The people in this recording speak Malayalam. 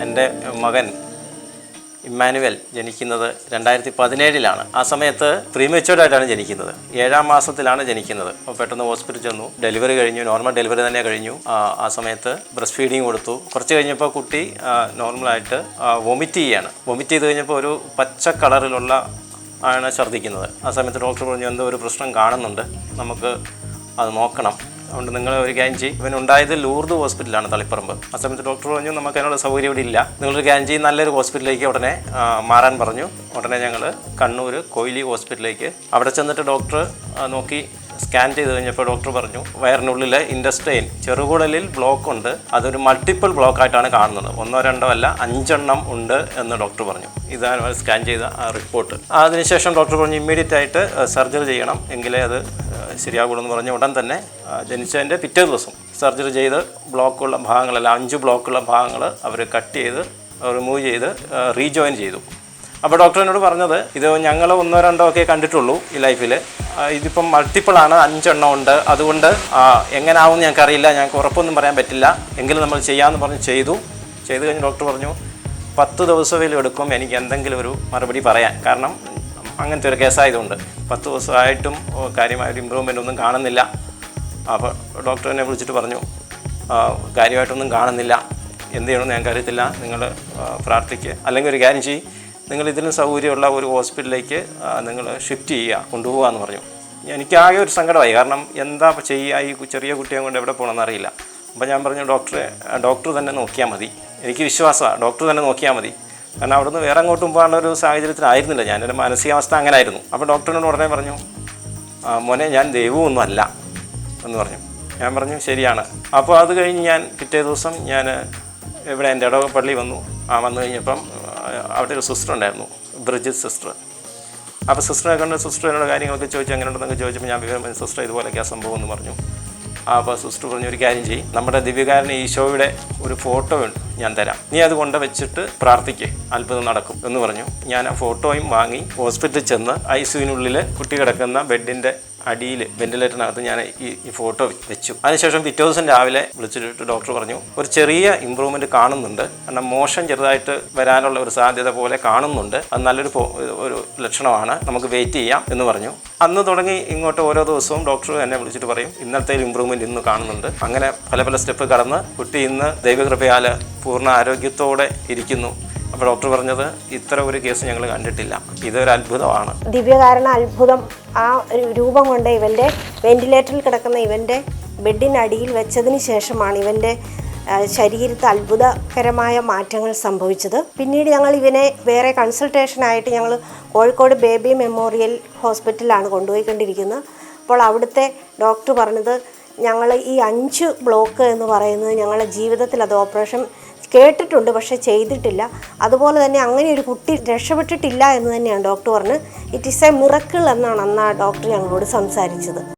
എന്റെ മകൻ ഇമ്മാനുവൽ ജനിക്കുന്നത് രണ്ടായിരത്തി പതിനേഴിലാണ്. ആ സമയത്ത് പ്രീമെച്ചുവേർഡായിട്ടാണ് ജനിക്കുന്നത്. ഏഴാം മാസത്തിലാണ് ജനിക്കുന്നത്. അപ്പോൾ പെട്ടെന്ന് ഹോസ്പിറ്റൽ ചെന്നു. ഡെലിവറി കഴിഞ്ഞു. നോർമൽ ഡെലിവറി തന്നെ കഴിഞ്ഞു. ആ, സമയത്ത് ബ്രസ്റ്റ് ഫീഡിങ് കൊടുത്തു. കുറച്ച് കഴിഞ്ഞപ്പോൾ കുട്ടി നോർമലായിട്ട് വൊമിറ്റ് ചെയ്യാണ്. വൊമിറ്റ് ചെയ്ത് കഴിഞ്ഞപ്പോൾ ഒരു പച്ച കളറിലുള്ള ആണ് ഛർദ്ദിക്കുന്നത്. ആ സമയത്ത് ഡോക്ടർ പറഞ്ഞു എന്തോ ഒരു പ്രശ്നം കാണുന്നുണ്ട്. നമുക്ക് അത് നോക്കണം. അതുകൊണ്ട് നിങ്ങൾ ഒരു കാര്യം ചെയ്യും. ഇവൻ ഉണ്ടായത് ലൂർദ് ഹോസ്പിറ്റലാണ് തളിപ്പറമ്പ്. ആ സമയത്ത് ഡോക്ടർ പറഞ്ഞു നമുക്ക് അതിനുള്ള സൗകര്യം ഇവിടെ ഇല്ല. നിങ്ങളൊരു കാര്യം ചെയ്യും നല്ലൊരു ഹോസ്പിറ്റലിലേക്ക് ഉടനെ മാറാൻ പറഞ്ഞു. ഉടനെ ഞങ്ങൾ കണ്ണൂർ കൊയിലി ഹോസ്പിറ്റലിലേക്ക് അവിടെ ചെന്നിട്ട് ഡോക്ടർ നോക്കി സ്കാൻ ചെയ്ത് കഴിഞ്ഞപ്പോൾ ഡോക്ടർ പറഞ്ഞു വയറിനുള്ളിൽ ഇൻഡസ്ട്രെയിൻ ചെറുകുടലിൽ ബ്ലോക്ക് ഉണ്ട്. അതൊരു മൾട്ടിപ്പിൾ ബ്ലോക്ക് ആയിട്ടാണ് കാണുന്നത്. ഒന്നോ രണ്ടോ അല്ല അഞ്ചെണ്ണം ഉണ്ട് എന്ന് ഡോക്ടർ പറഞ്ഞു. ഇതാണ് സ്കാൻ ചെയ്ത ആ റിപ്പോർട്ട്. അതിനുശേഷം ഡോക്ടർ പറഞ്ഞു ഇമ്മീഡിയറ്റ് ആയിട്ട് സർജറി ചെയ്യണം. എങ്കിലേ അത് ശരിയാകുള്ളൂ പറഞ്ഞ ഉടൻ തന്നെ ജനിച്ചതിന്റെ പിറ്റേ ദിവസം സർജറി ചെയ്ത് ബ്ലോക്കുള്ള ഭാഗങ്ങളെല്ലാം അഞ്ച് ബ്ലോക്കുള്ള ഭാഗങ്ങൾ അവർ കട്ട് ചെയ്ത് റിമൂവ് ചെയ്ത് റീജോയിൻ ചെയ്തു. അപ്പോൾ ഡോക്ടറിനോട് പറഞ്ഞത് ഇത് ഞങ്ങൾ ഒന്നോ രണ്ടോ ഒക്കെ കണ്ടിട്ടുള്ളൂ ഈ ലൈഫിൽ ഇതിപ്പം മൾട്ടിപ്പിൾ ആണ് അഞ്ചെണ്ണം ഉണ്ട്. അതുകൊണ്ട് എങ്ങനാവും ഞങ്ങൾക്കറിയില്ല ഞങ്ങൾക്ക് ഉറപ്പൊന്നും പറയാൻ പറ്റില്ല. എങ്കിലും നമ്മൾ ചെയ്യാമെന്ന് പറഞ്ഞ് ചെയ്തു. ചെയ്തു കഴിഞ്ഞ് ഡോക്ടർ പറഞ്ഞു പത്ത് ദിവസമെങ്കിലും എടുക്കും എനിക്ക് എന്തെങ്കിലും ഒരു മറുപടി പറയാൻ. കാരണം അങ്ങനത്തെ ഒരു കേസായതുകൊണ്ട് പത്ത് ദിവസമായിട്ടും കാര്യമായൊരു ഇമ്പ്രൂവ്മെന്റ് ഒന്നും കാണുന്നില്ല. അപ്പോൾ ഡോക്ടറിനെ വിളിച്ചിട്ട് പറഞ്ഞു "ആ, കാര്യമായിട്ടൊന്നും കാണുന്നില്ല. എന്ത് ചെയ്യണമെന്ന് ഞാൻ അറിയത്തില്ല. നിങ്ങൾ പ്രാർത്ഥിക്കുക അല്ലെങ്കിൽ ഒരു കാര്യം ചെയ്യും. നിങ്ങൾ ഇതിന് സൗകര്യമുള്ള ഒരു ഹോസ്പിറ്റലിലേക്ക് നിങ്ങൾ ഷിഫ്റ്റ് ചെയ്യുക കൊണ്ടുപോകുക എന്ന് പറഞ്ഞു. എനിക്കാകെ ഒരു സങ്കടമായി. കാരണം എന്താ ചെയ്യുക ഈ ചെറിയ കുട്ടിയെ കൊണ്ട് എവിടെ പോകണമെന്ന് അറിയില്ല. അപ്പോൾ ഞാൻ പറഞ്ഞു ഡോക്ടറെ ഡോക്ടർ തന്നെ നോക്കിയാൽ മതി. എനിക്ക് വിശ്വാസമാണ്. ഡോക്ടർ തന്നെ നോക്കിയാൽ മതി. കാരണം അവിടുന്ന് വേറെ അങ്ങോട്ടും പോകാനുള്ള ഒരു സാഹചര്യത്തിലായിരുന്നില്ല. ഞാൻ എന്റെ മാനസികാവസ്ഥ അങ്ങനെ ആയിരുന്നു അപ്പോൾ ഡോക്ടറിനോട് ഉടനെ പറഞ്ഞു "ആ, മോനെ ഞാൻ ദൈവമൊന്നും അല്ല എന്ന് പറഞ്ഞു. ഞാൻ പറഞ്ഞു ശരിയാണ്. അപ്പോൾ അത് കഴിഞ്ഞ് ഞാൻ പിറ്റേ ദിവസം ഞാൻ ഇവിടെ എന്റെ ഇടവ പള്ളി വന്നു. ആ വന്നു കഴിഞ്ഞപ്പം അവിടെ ഒരു സിസ്റ്റർ ഉണ്ടായിരുന്നു ബ്രിജിത് സിസ്റ്റർ. അപ്പോൾ സിസ്റ്ററെ കണ്ട് സിസ്റ്റർ എന്നോട് കാര്യങ്ങളൊക്കെ ചോദിച്ചു അങ്ങനെ ഉണ്ടെന്നൊക്കെ ചോദിച്ചപ്പോൾ ഞാൻ വിവരം സിസ്റ്റർ ഇതുപോലെയൊക്കെ ആ സംഭവം എന്ന് പറഞ്ഞു. അപ്പോൾ സിസ്റ്റർ പറഞ്ഞു ഒരു കാര്യം ചെയ്യും. നമ്മുടെ ദിവ്യകാരൻ ഈശോയുടെ ഒരു ഫോട്ടോ ഞാൻ തരാം. നീ അത് കൊണ്ട് വെച്ചിട്ട് പ്രാർത്ഥിക്കേ. അത്ഭുതം നടക്കും എന്ന് പറഞ്ഞു. ഞാൻ ആ ഫോട്ടോയും വാങ്ങി ഹോസ്പിറ്റലിൽ ചെന്ന് ഐ സിയുനുള്ളിൽ കുട്ടി കിടക്കുന്ന ബെഡിന്റെ അടിയിൽ വെന്റിലേറ്ററിനകത്ത് ഞാൻ ഈ ഫോട്ടോ വെച്ചു. അതിനുശേഷം പിറ്റേ ദിവസം രാവിലെ വിളിച്ചിട്ട് ഡോക്ടർ പറഞ്ഞു ഒരു ചെറിയ ഇമ്പ്രൂവ്മെന്റ് കാണുന്നുണ്ട്. കാരണം മോഷൻ ചെറുതായിട്ട് വരാനുള്ള ഒരു സാധ്യത പോലെ കാണുന്നുണ്ട്. അത് നല്ലൊരു ഒരു ലക്ഷണമാണ്. നമുക്ക് വെയിറ്റ് ചെയ്യാം എന്ന് പറഞ്ഞു. അന്ന് തുടങ്ങി ഇങ്ങോട്ട് ഓരോ ദിവസവും ഡോക്ടർ എന്നെ വിളിച്ചിട്ട് പറയും ഇന്നത്തെ ഇമ്പ്രൂവ്മെന്റ് ഇന്ന് കാണുന്നുണ്ട്. അങ്ങനെ പല പല സ്റ്റെപ്പ് കടന്ന് കുട്ടി ഇന്ന് ദൈവകൃപയാൽ പൂർണ ആരോഗ്യത്തോടെ ഇരിക്കുന്നു. അപ്പോൾ ഡോക്ടർ പറഞ്ഞത് ഇത്ര ഒരു കേസ് ഞങ്ങൾ കണ്ടിട്ടില്ല. ഇതൊരു അത്ഭുതമാണ്. ദിവ്യകാരണ അത്ഭുതം ആ രൂപം കൊണ്ട് ഇവന്റെ വെന്റിലേറ്ററിൽ കിടക്കുന്ന ഇവന്റെ ബെഡിനടിയിൽ വെച്ചതിന് ശേഷമാണ് ഇവന്റെ ശരീരത്തിൽ ശരീരത്ത് അത്ഭുതകരമായ മാറ്റങ്ങൾ സംഭവിച്ചത്. പിന്നീട് ഞങ്ങൾ ഇവനെ വേറെ കൺസൾട്ടേഷനായിട്ട് ഞങ്ങൾ കോഴിക്കോട് ബേബി മെമ്മോറിയൽ ഹോസ്പിറ്റലിലാണ് കൊണ്ടുപോയിക്കൊണ്ടിരിക്കുന്നത്. അപ്പോൾ അവിടുത്തെ ഡോക്ടർ പറഞ്ഞത് ഞങ്ങൾ ഈ അഞ്ച് ബ്ലോക്ക് എന്ന് പറയുന്നത് ഞങ്ങളുടെ ജീവിതത്തിൽ അത് ഓപ്പറേഷൻ കേട്ടിട്ടുണ്ട് പക്ഷേ ചെയ്തിട്ടില്ല. അതുപോലെ തന്നെ അങ്ങനെ ഒരു കുട്ടി രക്ഷപ്പെട്ടിട്ടില്ല എന്ന് തന്നെയാണ് ഡോക്ടർ പറഞ്ഞ്. ഇറ്റ് ഈസ് എ മിറക്കിൾ എന്നാണ് അന്ന് ആ ഡോക്ടർ ഞങ്ങളോട് സംസാരിച്ചത്.